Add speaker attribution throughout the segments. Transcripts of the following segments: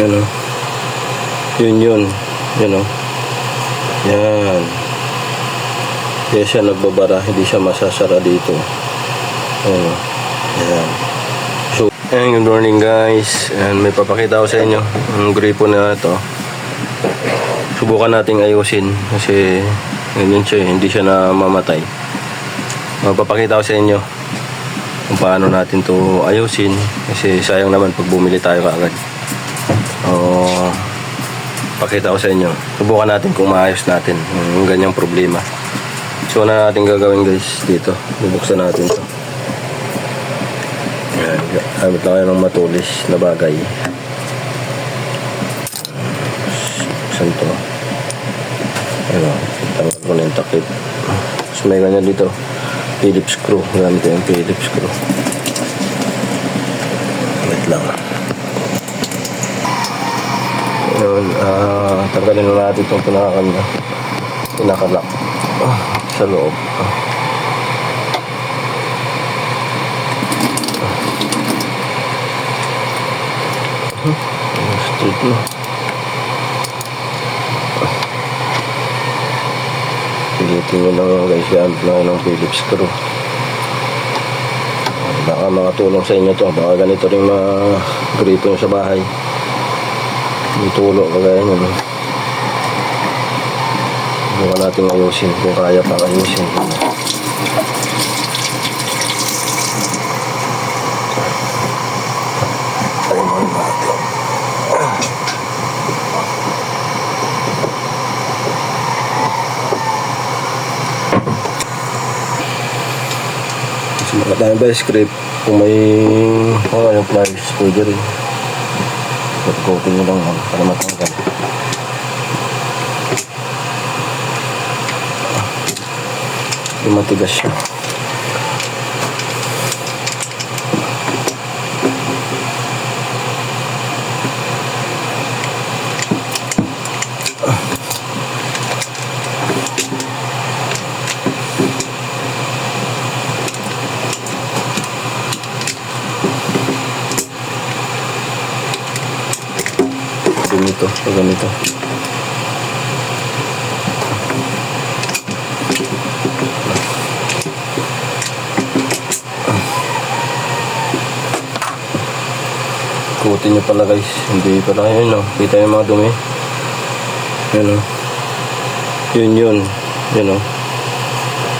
Speaker 1: Yan o. Yun yun. Yan o. Yan. Kaya siya nagbabara, hindi siya masasara dito. Ayan o. Yan. So, ayan, good morning guys. And may papakita ko sa inyo. Ang gripo na ito. Subukan nating ayusin kasi ganyan siya, eh, hindi siya namamatay. Magpapakita ko sa inyo kung paano natin to ayusin kasi sayang naman pag bumili tayo kaagad. O pakita ko sa inyo. Subukan natin kung maayos natin yung ganyang problema. So na natin gagawin guys dito. Bubuksan natin to. Ayan, gamit lang kayo ng matulis na bagay. Buksan to. Ano, tanggal ko na yung takip. Tapos may ganyan dito. Phillips screw. Gamit ko yung Phillips screw. Wait lang. Yun, ah, tanggalin na natin itong pinakan na pinakalak ah, sa loob. Ah. Hmm, straight na. Pilitin nyo lang guys, gamit lang ng Phillips screw. Baka makatulong sa inyo to. Baka ganito rin ma-gripo nyo sa bahay. May tulo kagaya nyo. Bukan natin ayusin kung kaya pa ayusin. Mo natin. Ba yung script kung may oh, yung pliers pwede rin. Pag-coating nyo lang yan para matanggal. Yung matigas siya. Ganito, pag ganito. Kutin nyo pala guys. Hindi pala yun no. Kita yung mga dumi. Yun o. Yun yun. Yun o.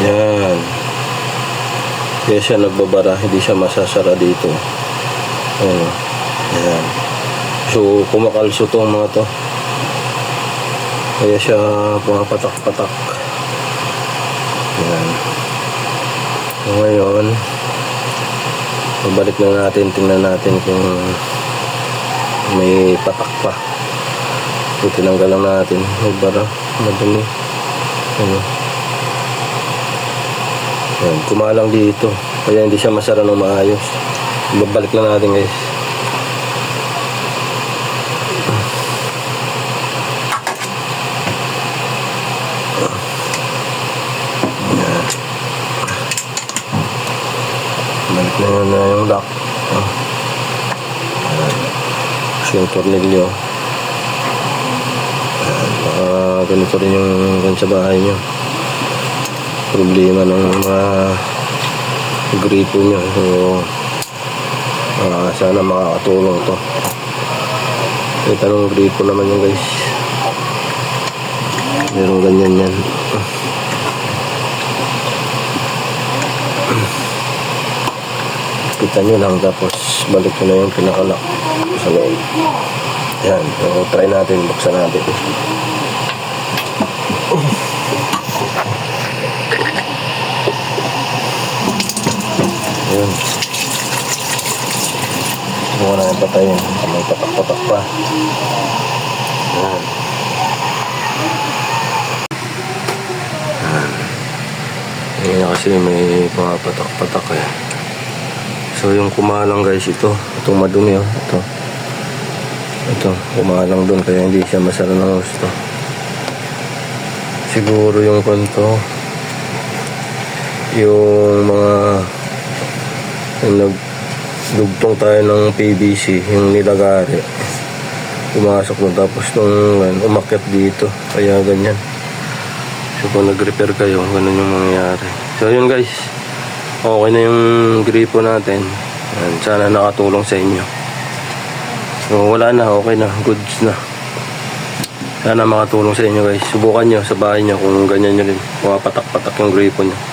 Speaker 1: Yan. Kaya siya nagbabara. Hindi siya masasara dito. Ayan o. Yan. So, kumakalso tong mga to. Kaya siya pumapatak-patak. Yan. So, ngayon, Babalik na natin, tingnan natin kung may patak pa. So, tinanggal lang natin. May bara, madumi. Ano. Yan, kumalang dito. Kaya hindi siya masara ng maayos. Babalik na natin guys. Balik na yun na yung tornilyo. Baka ganito rin yung sa bahay nyo. Problema ng mga gripo nyo. So, ah, sana makakatulong to. Ito ng gripo naman yung guys. Meron ganyan yan. Kita nyo lang tapos balik ko na yung pinakalak sa loob. Yan so try natin buksan natin. Yun subukan na yung patayin may patak-patak pa. Yan. Yan. Kasi may patak-patak eh So yung kumalang guys ito, itong madumi oh, ito. Ito, kumalang doon kaya hindi siya masara ng gusto. Siguro yung kanto, yung mga yung nagdugtong tayo ng PVC, yung nilagari. pumasok doon tapos nung umakyat dito kaya ganyan so kung nag-repair kayo ganun yung mangyayari so yun guys okay na yung gripo natin. Yan, sana nakatulong sa inyo. So wala na okay na goods na. Sana makatulong sa inyo guys. Subukan nyo sa bahay nyo kung ganyan nyo rin pumapatak-patak yung gripo nyo